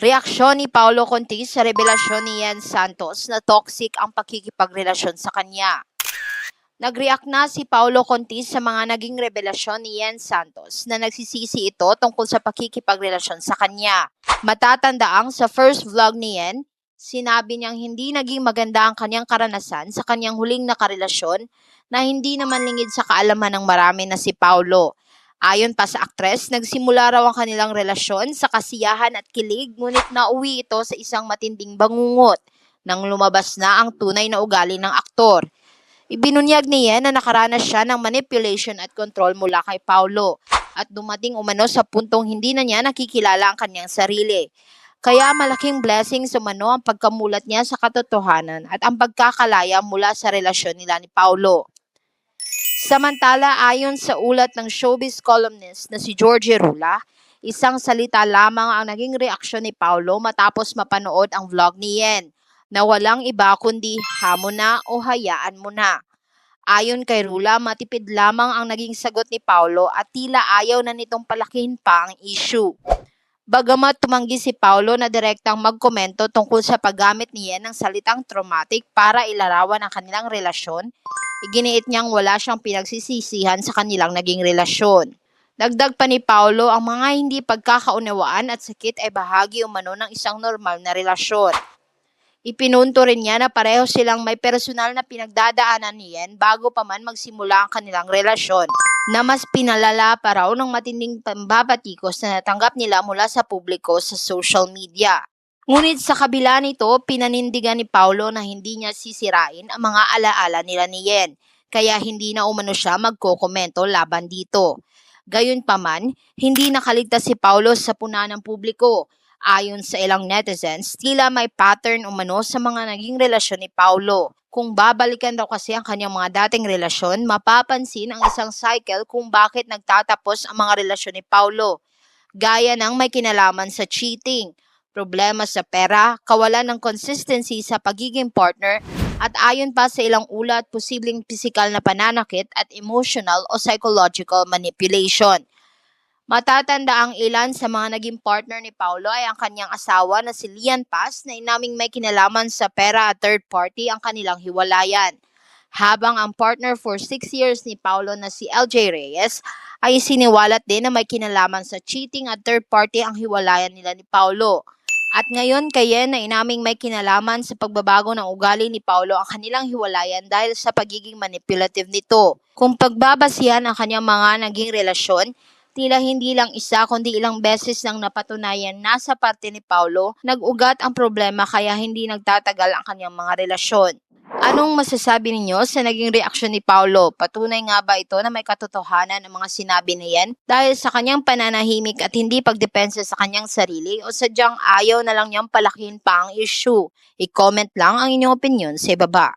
Reaksyon ni Paolo Contis sa revelasyon ni Yen Santos na toxic ang pakikipagrelasyon sa kanya. Nag-react na si Paolo Contis sa mga naging revelasyon ni Yen Santos na nagsisisi ito tungkol sa pakikipagrelasyon sa kanya. Matatandaang sa first vlog ni Yen, sinabi niyang hindi naging maganda ang kanyang karanasan sa kanyang huling nakarelasyon na hindi naman lingid sa kaalaman ng marami na si Paolo. Ayon pa sa aktres, nagsimula raw ang kanilang relasyon sa kasiyahan at kilig ngunit nauwi ito sa isang matinding bangungot nang lumabas na ang tunay na ugali ng aktor. Ibinunyag ni Yen na nakaranas siya ng manipulation at control mula kay Paulo at dumating umano sa puntong hindi na niya nakikilala ang kanyang sarili. Kaya malaking blessing umano ang pagkamulat niya sa katotohanan at ang pagkakalaya mula sa relasyon nila ni Paulo. Samantala, ayon sa ulat ng showbiz columnist na si Georgie Rula, isang salita lamang ang naging reaksyon ni Paulo matapos mapanood ang vlog ni Yen, na walang iba kundi hamon na o hayaan mo na. Ayon kay Rula, matipid lamang ang naging sagot ni Paulo at tila ayaw na nitong palakihin pa ang issue. Bagamat tumanggi si Paulo na direktang magkomento tungkol sa paggamit niya ng salitang traumatic para ilarawan ang kanilang relasyon, iginiit niyang wala siyang pinagsisisihan sa kanilang naging relasyon. Dagdag pa ni Paulo, ang mga hindi pagkakaunawaan at sakit ay bahagi umano ng isang normal na relasyon. Ipinunto rin niya na pareho silang may personal na pinagdadaanan niyan bago pa man magsimula ang kanilang relasyon na mas pinalala pa raw ng matinding pambabatikos na natanggap nila mula sa publiko sa social media. Ngunit sa kabila nito, pinanindigan ni Paulo na hindi niya sisirain ang mga alaala nila ni Yen, kaya hindi na umano siya magkokomento laban dito. Gayunpaman, hindi nakaligtas si Paulo sa puna ng publiko. Ayon sa ilang netizens, tila may pattern umano sa mga naging relasyon ni Paulo. Kung babalikan daw kasi ang kanyang mga dating relasyon, mapapansin ang isang cycle kung bakit nagtatapos ang mga relasyon ni Paulo. Gaya ng may kinalaman sa cheating, problema sa pera, kawalan ng consistency sa pagiging partner, at ayon pa sa ilang ulat, posibleng pisikal na pananakit at emotional o psychological manipulation. Matatanda ang ilan sa mga naging partner ni Paulo ay ang kanyang asawa na si Lian Paz na inaming may kinalaman sa pera at third party ang kanilang hiwalayan. Habang ang partner for 6 years ni Paulo na si LJ Reyes ay siniwalat din na may kinalaman sa cheating at third party ang hiwalayan nila ni Paulo. At ngayon kaya na inaming may kinalaman sa pagbabago ng ugali ni Paulo ang kanilang hiwalayan dahil sa pagiging manipulative nito. Kung pagbabasihan ang kanyang mga naging relasyon, tila hindi lang isa kundi ilang beses nang napatunayan na sa parte ni Paulo, nag-ugat ang problema kaya hindi nagtatagal ang kanyang mga relasyon. Anong masasabi ninyo sa naging reaksyon ni Paulo? Patunay nga ba ito na may katotohanan ang mga sinabi niyan dahil sa kanyang pananahimik at hindi pagdepensa sa kanyang sarili o sadyang ayaw na lang niyang palakihin pa ang issue? I-comment lang ang inyong opinion sa ibaba.